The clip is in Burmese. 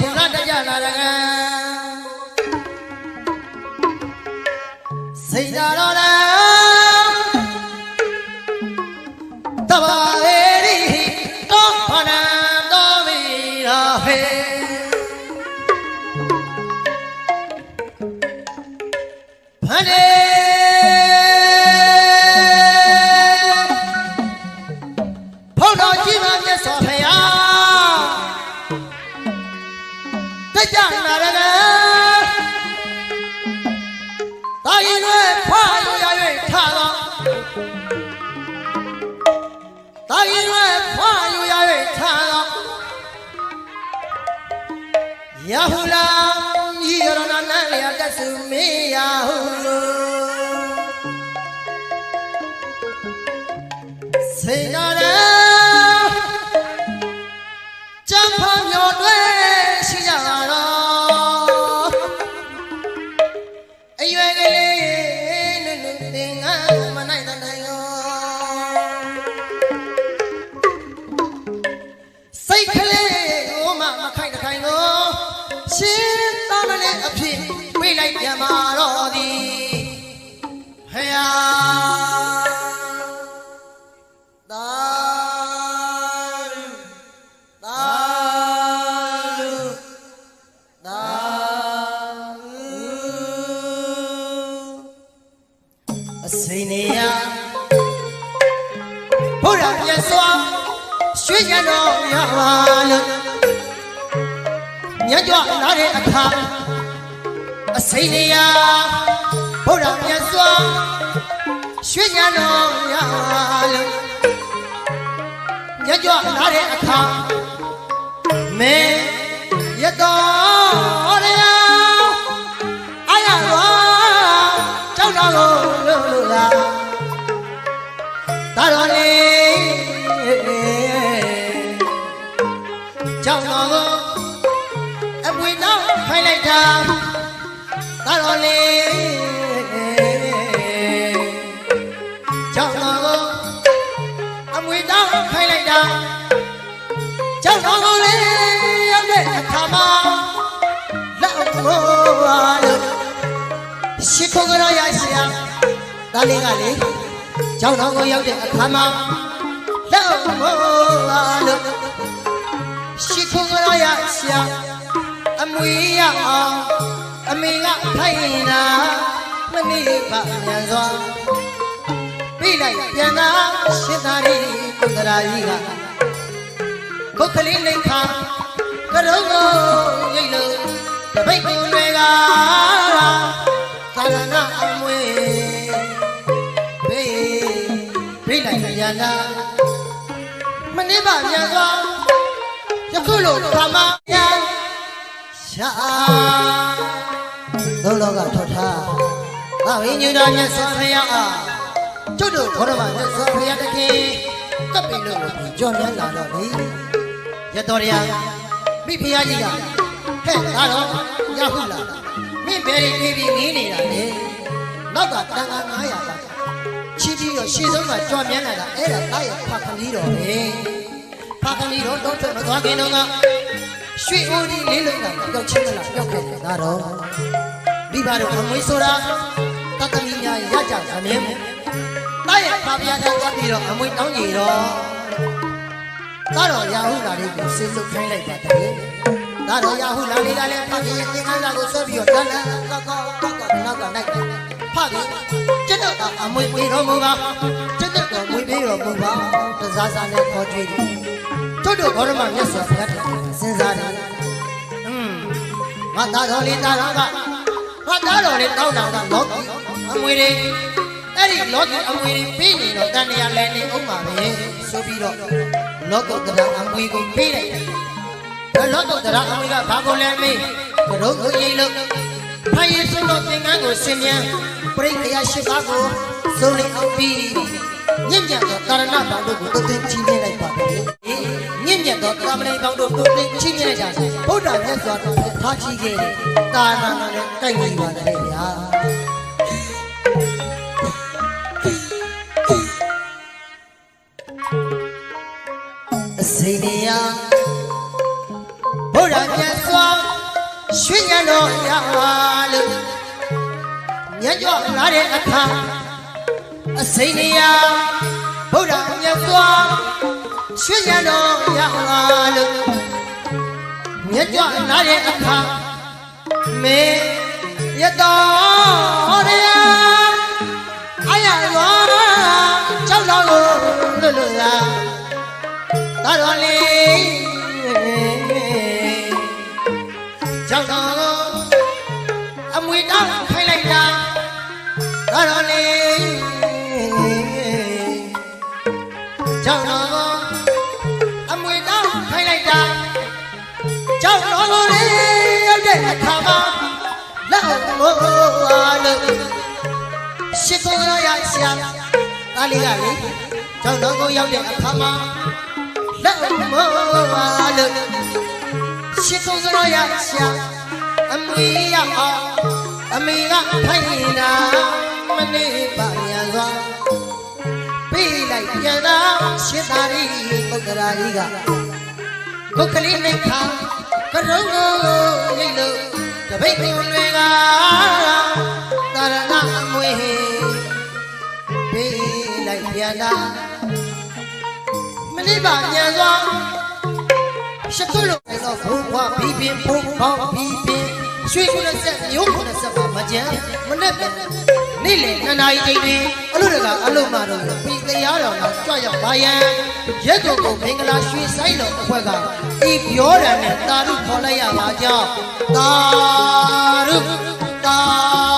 ဟုရတကြလာရကံစိတ်တော်တော်လာတဘာဝေရီတောဖနံတော်မီရာဟေ ယဟုလာဤရဏနလျာတ ရှင်းသားမလေးအဖြစ်ပြေးလိုက်ပြန်มาတော့သည်ဟေယာသာသာသာအစိနေယဘုရားမြတ်စွာရွှေရတော်ရပါလို့ မြတ်ကြွလာတဲ့အခါအစိနေယဘုရားမြတ်စွာရွှေရတော်ရပါလို့မြတ်ကြွလာတဲ့အခါမေရတော်ရအာရဝကြောက်တော်လို့လို့လားတာတော်လေးကြောင့်တော်ကိုအပွေတော့ဖိုင်လိုက် တာတာတော်လေးကြောင့်တော်ကိုအမွေတော့ဖိုင်လိုက်တာကြောင့်တော်ကိုလေးရောက်တဲ့အခါမှာလက်အမိုးလို့ရှိခိုးကြရရရှာဒါလေးကလေကျောင်းတော်ကိုရောက်တဲ့အခါမှာလောက်မို့ပါလို့ရှိခုံရရရှာအ မွေရအောင်အမေကထိုင်တာမနေပါမြန်စွာပြီးလိုက်ပြန်သာရှင်းသားရီကုန္ဒရာကြီးကခုတ်ကလေးလိမ့်ခါကရုံးကိုရိတ်လို့တပိတ်ကိုတွေကသာရဏအမွေဘေးဘေးလိုက်ပြန်လာမနေပါမြန်စွာယခုလိုခမညာ ရှာသုံးလောကထောထားငါဝိညာဉ်တော်မြတ်စွာဘုရားအားကျွတ်တို့ခေါ်တော်မှာမြတ်စွာဘုရားတခင်ကပ်ပြီလို့လို့ကြော်မြန်းလာတော့လေရတော်ရမိဖုရားကြီးကဟဲ့ဒါတော့ရဟုလားမင်းဘယ်ရီပြေးပြီးငင်းနေတာလေနောက်ကတန်ခါ900ပါချီပြီးတော့ရှေ့ဆုံးကကြွမြန်းလာတာအဲ့ဒါတာရဲ့ဖခင်လေးတော်ပဲဖခင်လေးတော်တော့ထွက်မသွားခင်တော့က ရွှေအိုးဒီလေးလုံးကကြောက်ချင်းမလားကြောက်ခဲ့တယ်ဒါတော့ဒီပါတော့အမွေးဆိုတာတသမီများရကြသမြဲတာရဲ့ဖပြားတဲ့သွားပြီးတော့အမွေးတောင်းကြည့်တော့ဒါတော့ရာဟုလာလေးကိုစေစုပ်ခိုင်းလိုက်ပါတယ်ဒါတော့ရာဟုလာလေးကလည်းဖခင်ရဲ့သင်္ကန်းစာကိုဆွဲပြီးတော့တန်တန်ကောက်ကောက်ကောက်ကောက်နောက်ကလိုက်တယ်ဖခင်ကျွတ်တော့အမွေပေးတော်မူပါကျွတ်တော့မွေပေးတော်မူပါတစားစားနဲ့ခေါ်ကြွေးတယ် တို့တို့ဘောရမမြတ်စွာဘုရားစဉ်းစားတယ်อืมငါသားတော်လေးသားတော်ကငါသားတော်လေးတောင်းတာကလောကီအမွေတွေအဲ့ဒီလောကီအမွေတွေပြီးနေတော့တန်တရားလည်းနေအောင်ပါပဲဆိုပြီးတော့လောကုတ္တရာအမွေကိုပေးလိုက်တယ်ဘလောကုတ္တရာအမွေကဘာကိုလဲမေးဘရုံကိုရိတ်လို့ဖိုင်ရစွန်းတော်သင်္ကန်းကိုဆင်မြန်ပရိခယာရှိပါကိုစိုးလိအောင်ပြီးညဉ့်ညံ့သောကာရဏဘောင်တို့ကိုတုတ်တင်ချီးမြှင့်လိုက်ပါပဲညဉ့်ညံ့ သောကာမဏိဘောင်တို့တုတ်တင်ချီးမြှင့်လိုက်ကြဘုရားမြတ်စွာဘုရားထားချီးခဲ့တယ်တာနာနာနဲ့တိုက်မိပါတယ်ဗျာအစိနေယဘုရားမြတ်စွာရွှေညံတော်ရလို့ညကြွလာတဲ့အခါအစိမ့်နေရဗုဒ္ဓ မြတ်စွာရွှေညံတော်ရလို့ညကြွလာတဲ့အခါမေရတော်ရအယရောကြောက်တော်လို့လွတ်လွတ်လာတော်တော်လေးကြောက်တော့အမွေတောင်းခိုင်းလိုက်တာဒါတော့လေကြောက်တော့ ကြောက်တော့လေရောက်တဲ့အခါမှာလက်မိုးလို့ရှစ်ကုန်ရရှာဒါလေးကလေကြောက်တော့ကိုရောက်တဲ့အခါမှာလက်မိုးလို့ရှစ်ကုန်စရောရရှာအမေရအောင်အမေကထိုင်နာမနေပါရစွာပေးလိုက်ပြန်သာရှစ်သာရီပုဂ္ဂရာကြီးကကိုယ်ကလေးနဲ့ခါ ကရုံးကိုရိတ်လို့တပိတ်ကိုတွေကသာရဏအမွေပေးလိုက်ပြန်သာမနေပါပြန်စွာရှကုလို့အဲ့တော့ဘုံဘွားဘီပင်ဘုံပေါင်းဘီပင်ရွှေကုလက်ဆက်မျိုးကုလက်ဆက်ပါမကြမ်းမနဲ့ပဲနေ့လေနှစ်နာရီချိန်တွင်အလို့တကအလို့မတော့ပြီးတရားတော်ကကြွရောက်ပါယံ ရက်တော်ကိုမင်္ဂလာရွှေဆိုင်တော်အခွက်ကဤပြောတယ်နဲ့တာရုခေါ်လိုက်ရပါကြောင်းတာရုတာ